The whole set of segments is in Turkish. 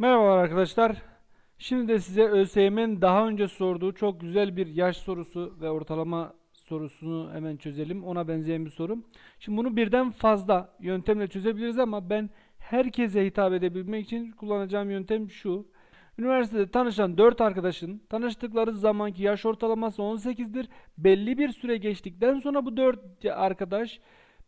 Merhabalar arkadaşlar. Şimdi de size ÖSYM'nin daha önce sorduğu çok güzel bir yaş sorusu ve ortalama sorusunu hemen çözelim. Ona benzeyen bir soru. Şimdi bunu birden fazla yöntemle çözebiliriz ama ben herkese hitap edebilmek için kullanacağım yöntem şu. Üniversitede tanışan 4 arkadaşın tanıştıkları zamanki yaş ortalaması 18'dir. Belli bir süre geçtikten sonra bu 4 arkadaş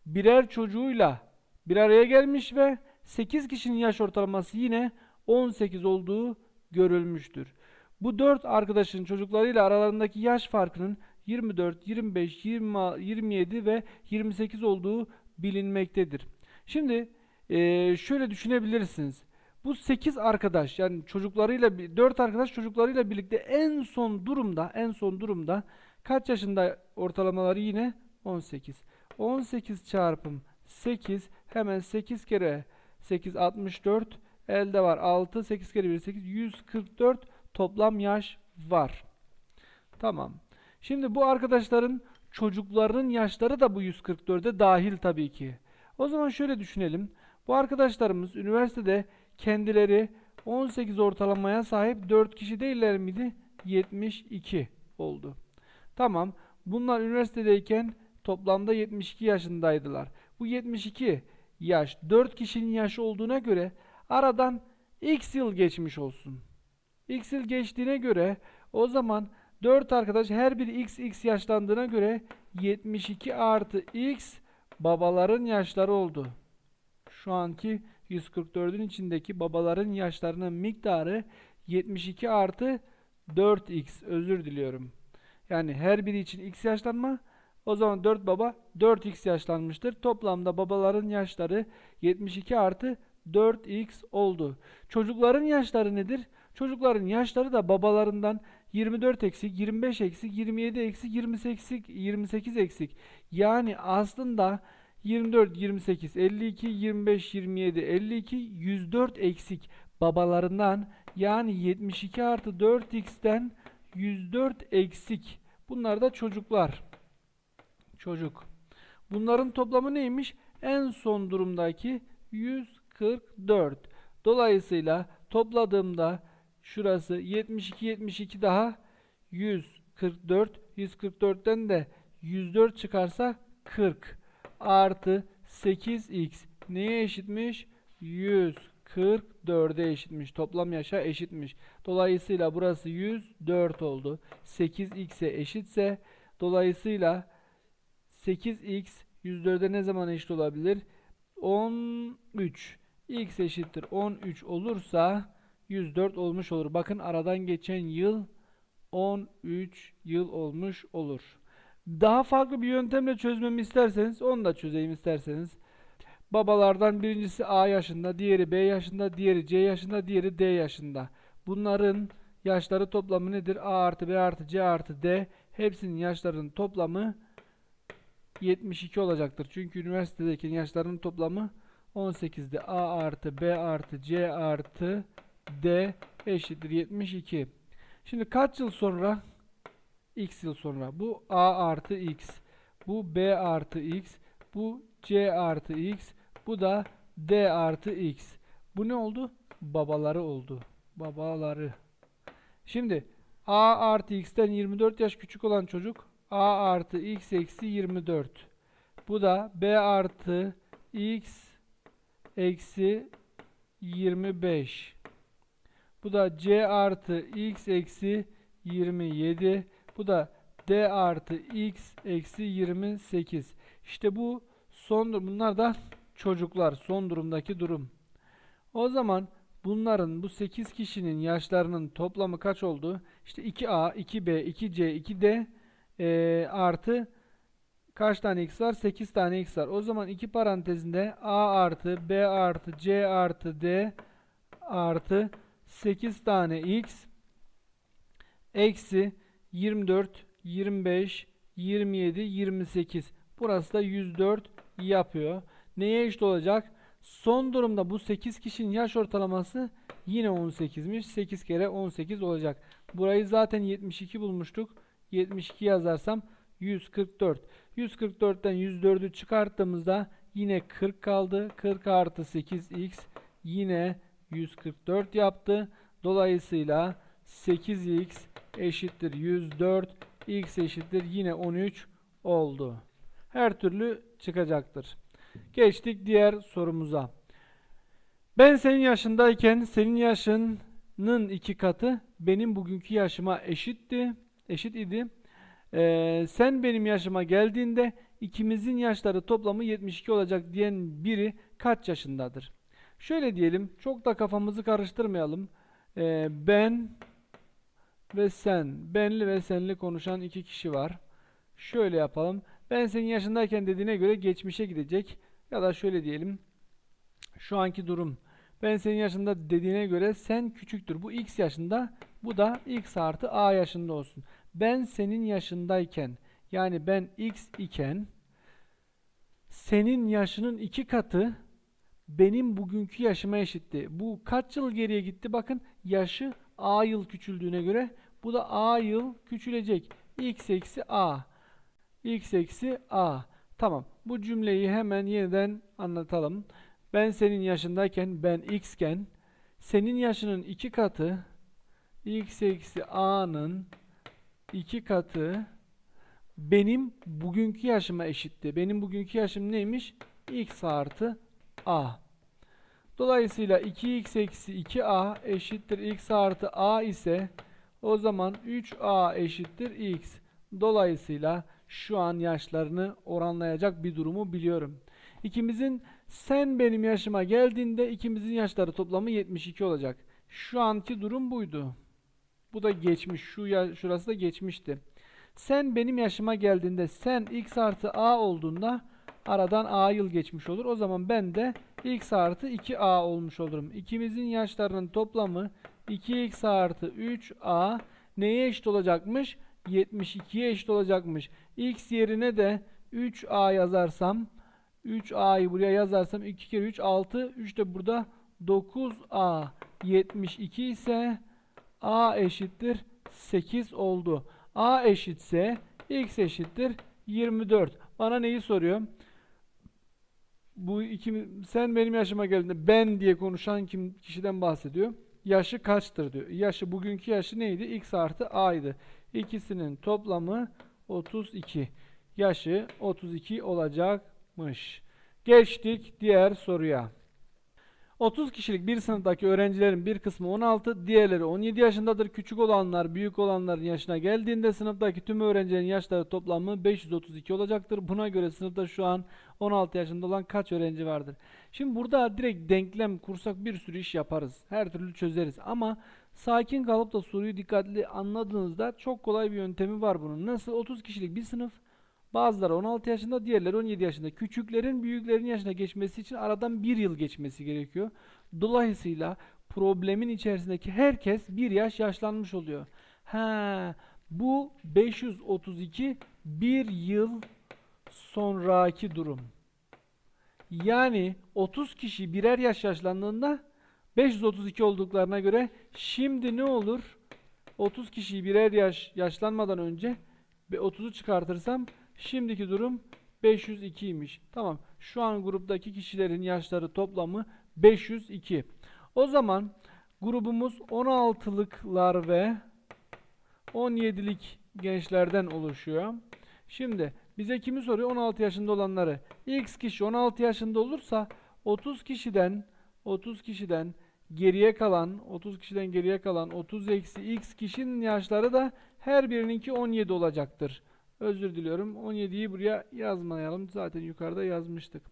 birer çocuğuyla bir araya gelmiş ve 8 kişinin yaş ortalaması yine 18 olduğu görülmüştür. Bu 4 arkadaşın çocuklarıyla aralarındaki yaş farkının 24, 25, 20, 27 ve 28 olduğu bilinmektedir. Şimdi eee, şöyle düşünebilirsiniz. Bu 8 arkadaş yani çocuklarıyla 4 arkadaş çocuklarıyla birlikte en son durumda en son durumda kaç yaşında ortalamaları yine 18. 18 çarpım 8 hemen 8 kere 8 64 elde var 6 8 kere 1 8 144 toplam yaş var. Tamam. Şimdi bu arkadaşların çocuklarının yaşları da bu 144'e dahil tabii ki. O zaman şöyle düşünelim. Bu arkadaşlarımız üniversitede kendileri 18 ortalamaya sahip 4 kişi değiller miydi? 72 oldu. Tamam. Bunlar üniversitedeyken toplamda 72 yaşındaydılar. Bu 72 yaş 4 kişinin yaşı olduğuna göre aradan x yıl geçmiş olsun. X yıl geçtiğine göre o zaman 4 arkadaş her biri x x yaşlandığına göre 72 artı x babaların yaşları oldu. Şu anki 144'ün içindeki babaların yaşlarının miktarı 72 artı 4x özür diliyorum. Yani her biri için x yaşlanma o zaman 4 baba 4x yaşlanmıştır. Toplamda babaların yaşları 72 artı 4x oldu. Çocukların yaşları nedir? Çocukların yaşları da babalarından 24 eksik, 25 eksik, 27 eksik, 28, 28 eksik. Yani aslında 24, 28, 52, 25, 27, 52, 104 eksik babalarından yani 72 artı 4x'ten 104 eksik. Bunlar da çocuklar. Çocuk. Bunların toplamı neymiş? En son durumdaki 144. Dolayısıyla topladığımda şurası 72 72 daha 144 144'ten de 104 çıkarsa 40 artı 8x neye eşitmiş? 144'e eşitmiş. Toplam yaşa eşitmiş. Dolayısıyla burası 104 oldu. 8x'e eşitse dolayısıyla 8x 104'e ne zaman eşit olabilir? 13. x eşittir 13 olursa 104 olmuş olur. Bakın aradan geçen yıl 13 yıl olmuş olur. Daha farklı bir yöntemle çözmemi isterseniz onu da çözeyim isterseniz. Babalardan birincisi A yaşında, diğeri B yaşında, diğeri C yaşında, diğeri D yaşında. Bunların yaşları toplamı nedir? A artı B artı C artı D. Hepsinin yaşlarının toplamı 72 olacaktır. Çünkü üniversitedeki yaşlarının toplamı 18'de A artı B artı C artı D eşittir 72. Şimdi kaç yıl sonra? X yıl sonra. Bu A artı X. Bu B artı X. Bu C artı X. Bu da D artı X. Bu ne oldu? Babaları oldu. Babaları. Şimdi A artı X'ten 24 yaş küçük olan çocuk A artı X eksi 24. Bu da B artı X eksi 25. Bu da C artı X eksi 27. Bu da D artı X eksi 28. İşte bu son bunlar da çocuklar son durumdaki durum. O zaman bunların bu 8 kişinin yaşlarının toplamı kaç oldu? İşte 2A, 2B, 2C, 2D e, artı kaç tane x var? 8 tane x var. O zaman iki parantezinde A artı B artı C artı D artı 8 tane x eksi 24, 25, 27, 28. Burası da 104 yapıyor. Neye eşit olacak? Son durumda bu 8 kişinin yaş ortalaması yine 18'miş. 8 kere 18 olacak. Burayı zaten 72 bulmuştuk. 72 yazarsam 144. 144'ten 104'ü çıkarttığımızda yine 40 kaldı. 40 artı 8x yine 144 yaptı. Dolayısıyla 8x eşittir 104, x eşittir yine 13 oldu. Her türlü çıkacaktır. Geçtik diğer sorumuza. Ben senin yaşındayken senin yaşının iki katı benim bugünkü yaşıma eşitti, eşit idi. Ee, sen benim yaşıma geldiğinde ikimizin yaşları toplamı 72 olacak diyen biri kaç yaşındadır? Şöyle diyelim, çok da kafamızı karıştırmayalım. Ee, ben ve sen, benli ve senli konuşan iki kişi var. Şöyle yapalım. Ben senin yaşındayken dediğine göre geçmişe gidecek. Ya da şöyle diyelim. Şu anki durum. Ben senin yaşında dediğine göre sen küçüktür. Bu x yaşında, bu da x artı a yaşında olsun. Ben senin yaşındayken, yani ben x iken, senin yaşının iki katı benim bugünkü yaşıma eşitti. Bu kaç yıl geriye gitti? Bakın yaşı a yıl küçüldüğüne göre bu da a yıl küçülecek. x eksi a. x eksi a. Tamam. Bu cümleyi hemen yeniden anlatalım. Ben senin yaşındayken ben x iken senin yaşının iki katı x eksi a'nın iki katı benim bugünkü yaşıma eşitti. Benim bugünkü yaşım neymiş? x artı a. Dolayısıyla 2x eksi 2a eşittir x artı a ise o zaman 3a eşittir x. Dolayısıyla şu an yaşlarını oranlayacak bir durumu biliyorum. İkimizin sen benim yaşıma geldiğinde ikimizin yaşları toplamı 72 olacak. Şu anki durum buydu. Bu da geçmiş. Şu ya, şurası da geçmişti. Sen benim yaşıma geldiğinde sen x artı a olduğunda aradan a yıl geçmiş olur. O zaman ben de x artı 2a olmuş olurum. İkimizin yaşlarının toplamı 2x artı 3a neye eşit olacakmış? 72'ye eşit olacakmış. x yerine de 3a yazarsam 3a'yı buraya yazarsam 2 kere 3 6 3 de burada 9a 72 ise a eşittir 8 oldu. a eşitse x eşittir 24. Bana neyi soruyor? Bu iki, sen benim yaşıma geldiğinde ben diye konuşan kim kişiden bahsediyor. Yaşı kaçtır diyor. Yaşı bugünkü yaşı neydi? x artı a'ydı. İkisinin toplamı 32. Yaşı 32 olacakmış. Geçtik diğer soruya. 30 kişilik bir sınıftaki öğrencilerin bir kısmı 16, diğerleri 17 yaşındadır. Küçük olanlar büyük olanların yaşına geldiğinde sınıftaki tüm öğrencilerin yaşları toplamı 532 olacaktır. Buna göre sınıfta şu an 16 yaşında olan kaç öğrenci vardır? Şimdi burada direkt denklem kursak bir sürü iş yaparız. Her türlü çözeriz ama sakin kalıp da soruyu dikkatli anladığınızda çok kolay bir yöntemi var bunun. Nasıl? 30 kişilik bir sınıf. Bazıları 16 yaşında, diğerleri 17 yaşında. Küçüklerin büyüklerin yaşına geçmesi için aradan bir yıl geçmesi gerekiyor. Dolayısıyla problemin içerisindeki herkes bir yaş yaşlanmış oluyor. Ha, bu 532 bir yıl sonraki durum. Yani 30 kişi birer yaş yaşlandığında 532 olduklarına göre şimdi ne olur? 30 kişiyi birer yaş yaşlanmadan önce 30'u çıkartırsam Şimdiki durum 502'ymiş. Tamam. Şu an gruptaki kişilerin yaşları toplamı 502. O zaman grubumuz 16'lıklar ve 17'lik gençlerden oluşuyor. Şimdi bize kimi soruyor? 16 yaşında olanları. X kişi 16 yaşında olursa 30 kişiden 30 kişiden geriye kalan 30 kişiden geriye kalan 30 eksi x kişinin yaşları da her birininki 17 olacaktır. Özür diliyorum. 17'yi buraya yazmayalım. Zaten yukarıda yazmıştık.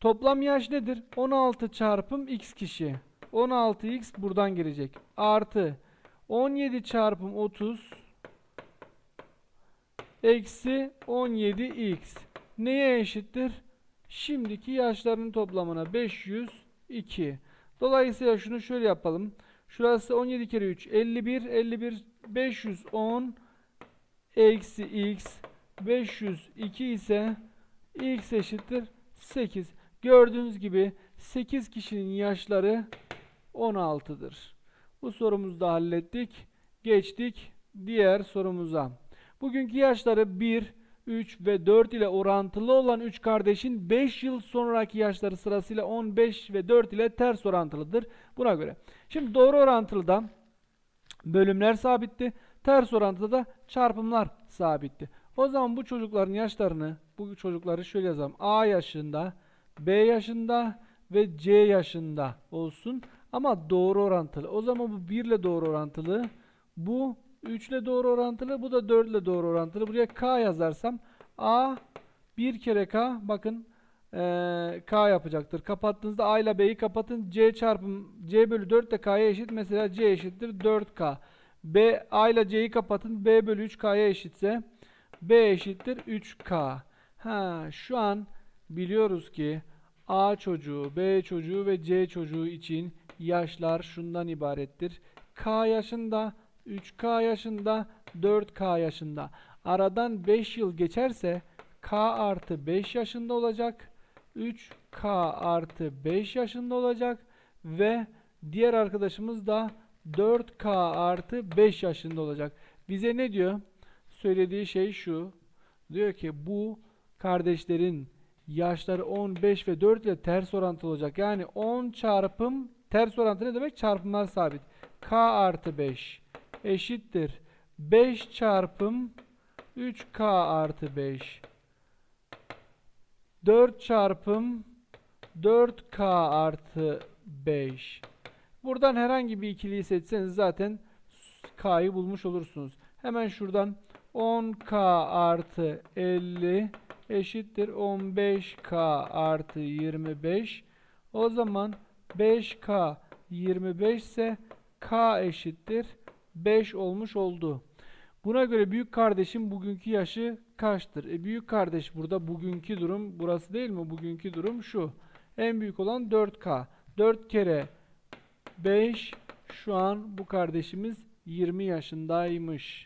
Toplam yaş nedir? 16 çarpım x kişi. 16x buradan gelecek. Artı 17 çarpım 30 eksi 17x. Neye eşittir? Şimdiki yaşlarının toplamına 502. Dolayısıyla şunu şöyle yapalım. Şurası 17 kere 3 51 51 510 eksi x 502 ise x eşittir 8. Gördüğünüz gibi 8 kişinin yaşları 16'dır. Bu sorumuzu da hallettik. Geçtik diğer sorumuza. Bugünkü yaşları 1, 3 ve 4 ile orantılı olan 3 kardeşin 5 yıl sonraki yaşları sırasıyla 15 ve 4 ile ters orantılıdır. Buna göre. Şimdi doğru orantılıda bölümler sabitti. Ters orantıda da çarpımlar sabitti. O zaman bu çocukların yaşlarını, bu çocukları şöyle yazalım. A yaşında, B yaşında ve C yaşında olsun. Ama doğru orantılı. O zaman bu 1 ile doğru orantılı. Bu 3 ile doğru orantılı. Bu da 4 ile doğru orantılı. Buraya K yazarsam A 1 kere K bakın eee, K yapacaktır. Kapattığınızda A ile B'yi kapatın. C çarpım C bölü 4 de K'ya eşit. Mesela C eşittir 4K. B A ile C'yi kapatın. B bölü 3K'ya eşitse B eşittir 3K. Ha, şu an biliyoruz ki A çocuğu, B çocuğu ve C çocuğu için yaşlar şundan ibarettir. K yaşında, 3K yaşında, 4K yaşında. Aradan 5 yıl geçerse K artı 5 yaşında olacak. 3K artı 5 yaşında olacak. Ve diğer arkadaşımız da 4K artı 5 yaşında olacak. Bize ne diyor? Söylediği şey şu. Diyor ki bu kardeşlerin yaşları 15 ve 4 ile ters orantılı olacak. Yani 10 çarpım ters orantı ne demek? Çarpımlar sabit. K artı 5 eşittir. 5 çarpım 3K artı 5. 4 çarpım 4K artı 5. Buradan herhangi bir ikiliyi seçseniz zaten K'yı bulmuş olursunuz. Hemen şuradan 10K artı 50 eşittir 15K artı 25. O zaman 5K 25 ise K eşittir 5 olmuş oldu. Buna göre büyük kardeşim bugünkü yaşı kaçtır? E büyük kardeş burada bugünkü durum burası değil mi? Bugünkü durum şu. En büyük olan 4K. 4 kere 5 şu an bu kardeşimiz 20 yaşındaymış.